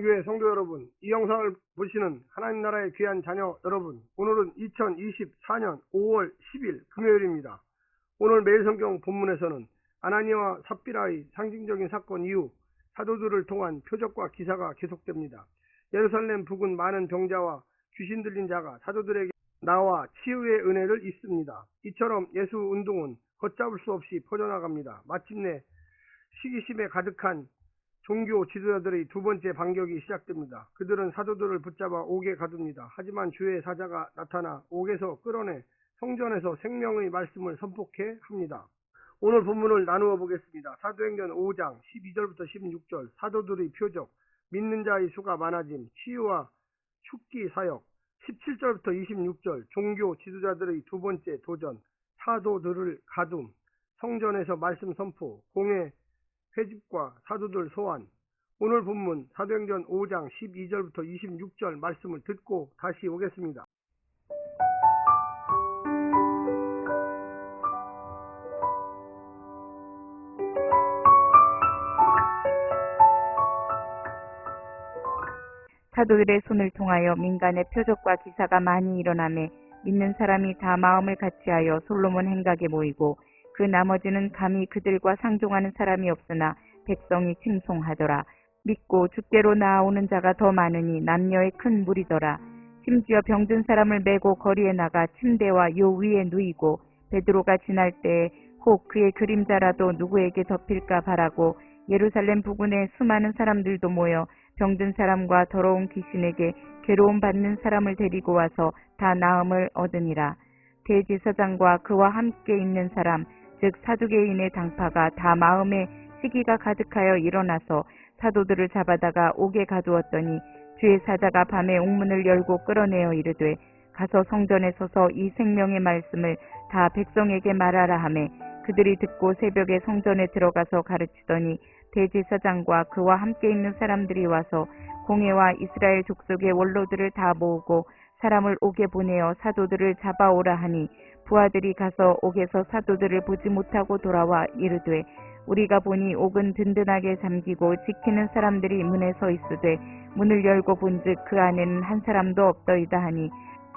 사랑교회 성도 여러분, 이 영상을 보시는 하나님 나라의 귀한 자녀 여러분, 오늘은 2024년 5월 10일 금요일입니다. 오늘 매일 성경 본문에서는 아나니와 삽비라의 상징적인 사건 이후 사도들을 통한 표적과 기사가 계속됩니다. 예루살렘 북은 많은 병자와 귀신 들린 자가 사도들에게 나와 치유의 은혜를 입습니다. 이처럼 예수 운동은 걷잡을 수 없이 퍼져나갑니다. 마침내 시기심에 가득한 종교 지도자들의 두 번째 반격이 시작됩니다. 그들은 사도들을 붙잡아 옥에 가둡니다. 하지만 주의 사자가 나타나 옥에서 끌어내 성전에서 생명의 말씀을 선포케 합니다. 오늘 본문을 나누어 보겠습니다. 사도행전 5장 12절부터 16절 사도들의 표적, 믿는 자의 수가 많아짐, 치유와 축기 사역, 17절부터 26절 종교 지도자들의 두 번째 도전, 사도들을 가둠, 성전에서 말씀 선포, 공회 회집과 사도들 소환. 오늘 본문 사도행전 5장 12절부터 26절 말씀을 듣고 다시 오겠습니다. 사도들의 손을 통하여 민간의 표적과 기사가 많이 일어나매 믿는 사람이 다 마음을 같이하여 솔로몬 행각에 모이고 그 나머지는 감히 그들과 상종하는 사람이 없으나 백성이 칭송하더라. 믿고 주께로 나아오는 자가 더 많으니 남녀의 큰 무리더라. 심지어 병든 사람을 메고 거리에 나가 침대와 요 위에 누이고 베드로가 지날 때에 혹 그의 그림자라도 누구에게 덮일까 바라고 예루살렘 부근에 수많은 사람들도 모여 병든 사람과 더러운 귀신에게 괴로움 받는 사람을 데리고 와서 다 나음을 얻으니라. 대제사장과 그와 함께 있는 사람, 즉 사두개인의 당파가 다 마음에 시기가 가득하여 일어나서 사도들을 잡아다가 옥에 가두었더니 주의 사자가 밤에 옥문을 열고 끌어내어 이르되 가서 성전에 서서 이 생명의 말씀을 다 백성에게 말하라 하매 그들이 듣고 새벽에 성전에 들어가서 가르치더니 대제사장과 그와 함께 있는 사람들이 와서 공회와 이스라엘 족속의 원로들을 다 모으고 사람을 옥에 보내어 사도들을 잡아오라 하니 부하들이 가서 옥에서 사도들을 보지 못하고 돌아와 이르되 우리가 보니 옥은 든든하게 잠기고 지키는 사람들이 문에 서 있으되 문을 열고 본즉 그 안에는 한 사람도 없더이다 하니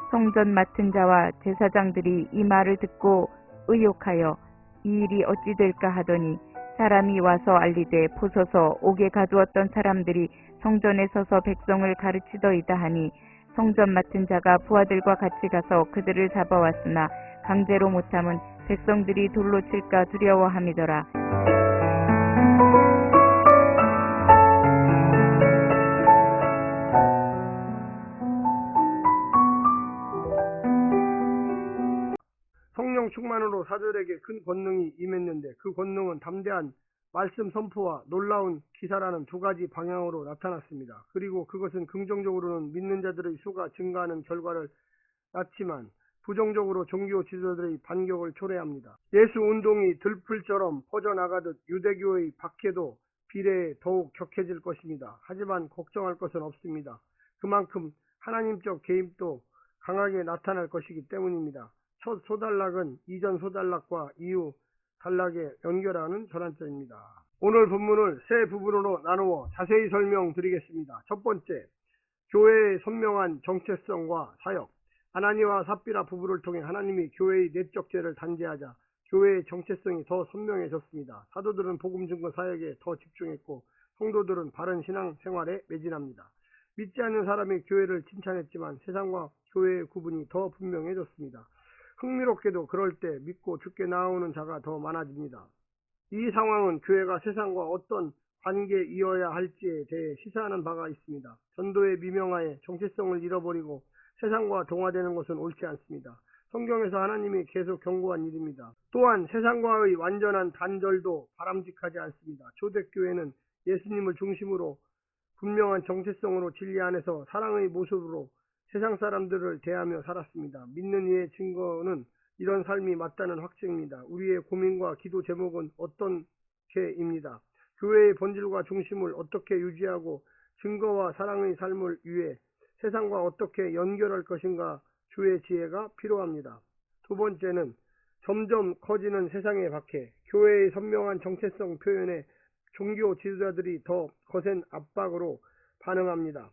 성전 맡은 자와 제사장들이 이 말을 듣고 의욕하여 이 일이 어찌 될까 하더니 사람이 와서 알리되 보소서 옥에 가두었던 사람들이 성전에 서서 백성을 가르치더이다 하니 성전 맡은 자가 부하들과 같이 가서 그들을 잡아왔으나 강제로 못함은 백성들이 돌로 칠까 두려워함이더라. 성령 충만으로 사도들에게 큰 권능이 임했는데 그 권능은 담대한 말씀 선포와 놀라운 기사라는 두 가지 방향으로 나타났습니다. 그리고 그것은 긍정적으로는 믿는 자들의 수가 증가하는 결과를 낳지만 부정적으로 종교 지도자들의 반격을 초래합니다. 예수 운동이 들풀처럼 퍼져나가듯 유대교의 박해도 비례에 더욱 격해질 것입니다. 하지만 걱정할 것은 없습니다. 그만큼 하나님적 개입도 강하게 나타날 것이기 때문입니다. 첫 소단락은 이전 소단락과 이후 단락에 연결하는 전환점입니다. 오늘 본문을 세 부분으로 나누어 자세히 설명드리겠습니다. 첫 번째, 교회의 선명한 정체성과 사역. 아나니와 삽비라 부부를 통해 하나님이 교회의 내적 죄를 단죄하자 교회의 정체성이 더 선명해졌습니다. 사도들은 복음 증거 사역에 더 집중했고 성도들은 바른 신앙 생활에 매진합니다. 믿지 않는 사람이 교회를 칭찬했지만 세상과 교회의 구분이 더 분명해졌습니다. 흥미롭게도 그럴 때 믿고 죽게 나오는 자가 더 많아집니다. 이 상황은 교회가 세상과 어떤 관계 이어야 할지에 대해 시사하는 바가 있습니다. 전도의 미명하에 정체성을 잃어버리고 세상과 동화되는 것은 옳지 않습니다. 성경에서 하나님이 계속 경고한 일입니다. 또한 세상과의 완전한 단절도 바람직하지 않습니다. 초대교회는 예수님을 중심으로 분명한 정체성으로 진리 안에서 사랑의 모습으로 세상 사람들을 대하며 살았습니다. 믿는 이의 증거는 이런 삶이 맞다는 확증입니다. 우리의 고민과 기도 제목은 어떤 게입니다. 교회의 본질과 중심을 어떻게 유지하고 증거와 사랑의 삶을 위해 세상과 어떻게 연결할 것인가 주의 지혜가 필요합니다. 두 번째는 점점 커지는 세상의 박해, 교회의 선명한 정체성 표현에 종교 지도자들이 더 거센 압박으로 반응합니다.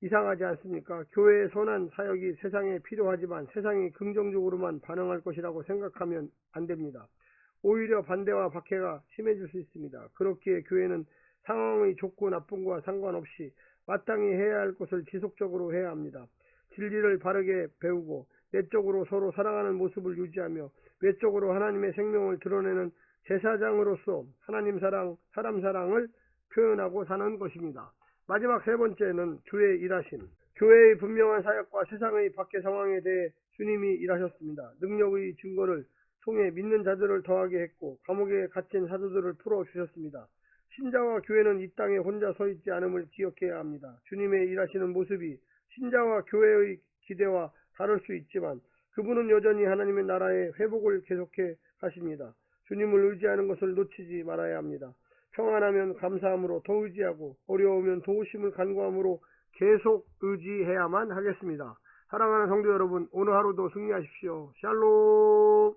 이상하지 않습니까? 교회의 선한 사역이 세상에 필요하지만 세상이 긍정적으로만 반응할 것이라고 생각하면 안 됩니다. 오히려 반대와 박해가 심해질 수 있습니다. 그렇기에 교회는 상황의 좋고 나쁜과 상관없이 마땅히 해야 할 것을 지속적으로 해야 합니다. 진리를 바르게 배우고 내적으로 서로 사랑하는 모습을 유지하며 외적으로 하나님의 생명을 드러내는 제사장으로서 하나님 사랑, 사람 사랑을 표현하고 사는 것입니다. 마지막 세 번째는 주의 일하심. 교회의 분명한 사역과 세상의 밖의 상황에 대해 주님이 일하셨습니다. 능력의 증거를 통해 믿는 자들을 더하게 했고 감옥에 갇힌 사도들을 풀어 주셨습니다. 신자와 교회는 이 땅에 혼자 서 있지 않음을 기억해야 합니다. 주님의 일하시는 모습이 신자와 교회의 기대와 다를 수 있지만 그분은 여전히 하나님의 나라의 회복을 계속해 하십니다. 주님을 의지하는 것을 놓치지 말아야 합니다. 평안하면 감사함으로 더 의지하고 어려우면 도우심을 간구함으로 계속 의지해야만 하겠습니다. 사랑하는 성도 여러분, 오늘 하루도 승리하십시오. 샬롬!